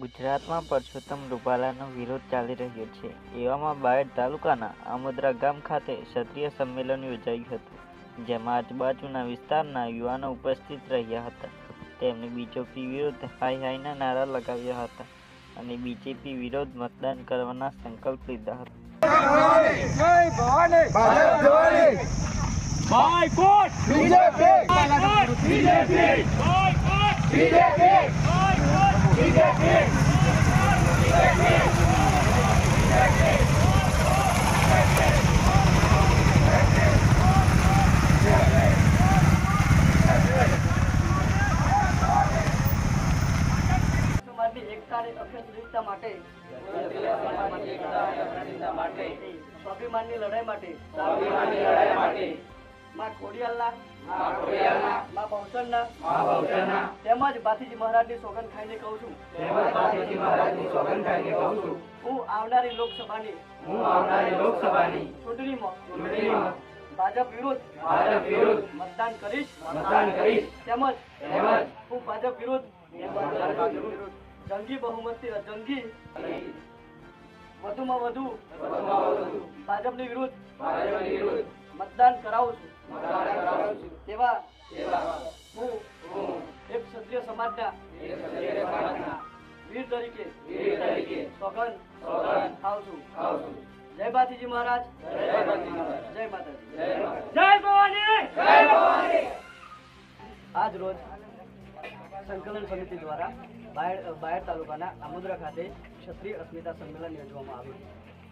ગુજરાતમાં પરસોત્તમ રૂપાલાનો વિરોધ ચાલી રહ્યો છે. એવામાં બાયડ તાલુકાના આમોદરા ગામ ખાતે ક્ષત્રિય સંમેલન યોજાયું હતું જેમાં આજુબાજુના વિસ્તારના યુવાનો ઉપસ્થિત રહ્યા હતા. તેમણે બીજેપી વિરુદ્ધ હાઈ હાઈના નારા લગાવ્યા હતા અને બીજેપી વિરોધ મતદાન કરવાના સંકલ્પ લીધા હતા. Boycott BJP boycott BJP boycott BJP સમાજની એકતા અને અખંડિતતા માટે સ્વાભિમાનની લડાઈ માટે માં ખોડિયાલના માં બહુચરના તેમજ ભાતીજી મહારાજની સોગંદ ખાઈને કહું છું. હું આવનારી લોકસભાની ચૂંટણીમાં ભાજપ વિરુદ્ધ મતદાન કરીશ. તેમજ હું ભાજપ વિરુદ્ધ જંગી બહુમતી જંગી વધુમાં વધુ ભાજપની વિરુદ્ધ મતદાન કરાવું છું. તેવા હું એક ક્ષત્રિય સમાજના વીર તરીકે સોગંદ થાવ છું. જય ભાતીજી મહારાજ. જય માતાજી. જય ભવાની. આજ રોજ સંકલન સમિતિ દ્વારા બાયડ બાયડ તાલુકાના આમોદરા ખાતે ક્ષત્રિય અસ્મિતા સંમેલન યોજવામાં આવ્યું.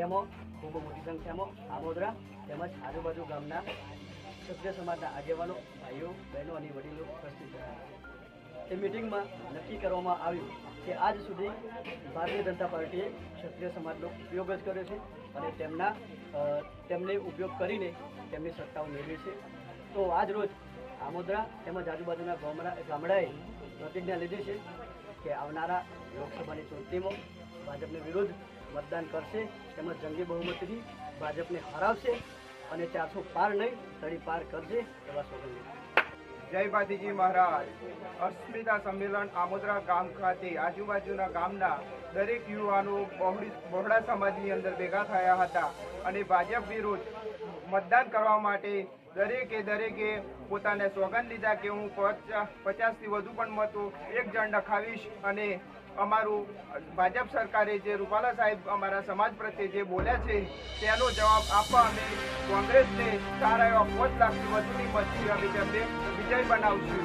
તેમાં ખૂબ મોટી સંખ્યામાં આમોદરા તેમજ આજુબાજુ ગામના ક્ષત્રિય સમાજના આગેવાનો, ભાઈઓ, બહેનો અને વડીલો ઉપસ્થિત રહ્યા તે મિટિંગમાં નક્કી કરવામાં આવ્યું કે આજ સુધી ભારતીય જનતા પાર્ટીએ ક્ષત્રિય સમાજનો ઉપયોગ જ કર્યો છે અને તેમના તેમને ઉપયોગ કરીને તેમની સત્તાઓ મેળવી છે. તો આજ રોજ આમોદરા તેમજ આજુબાજુના ગામડા ગામડાએ પ્રતિજ્ઞા લીધી છે કે આવનારા લોકસભાની ચૂંટણીમાં ભાજપને વિરુદ્ધ મતદાન કરશે તેમજ જંગી બહુમતીથી ભાજપને હરાવશે અને ચારસો પાર નહીં, તળી પાર કરશે એવા સોગંદ જય ભાતીજી મહારાજ. અસ્મિતા સંમેલન આમોદરા ગામ ખાતે આજુબાજુના ગામના દરેક યુવાનો બહોળા સમાજની અંદર ભેગા થયા હતા અને ભાજપ વિરુદ્ધ મતદાન કરવા માટે દરેકે દરેકે પોતાને સોગંદ લીધા કે હું પચાસ પચાસથી વધુ પણ મતો એક જણ નખાવીશ અને અમારું ભાજપ સરકારે જે રૂપાલા સાહેબ અમારા સમાજ પ્રત્યે જે બોલ્યા છે, તેનો જવાબ આપવા અમે કોંગ્રેસને સારા એવા પાંચ લાખથી વધુની મતથી અમે તેમને વિજય બનાવશું.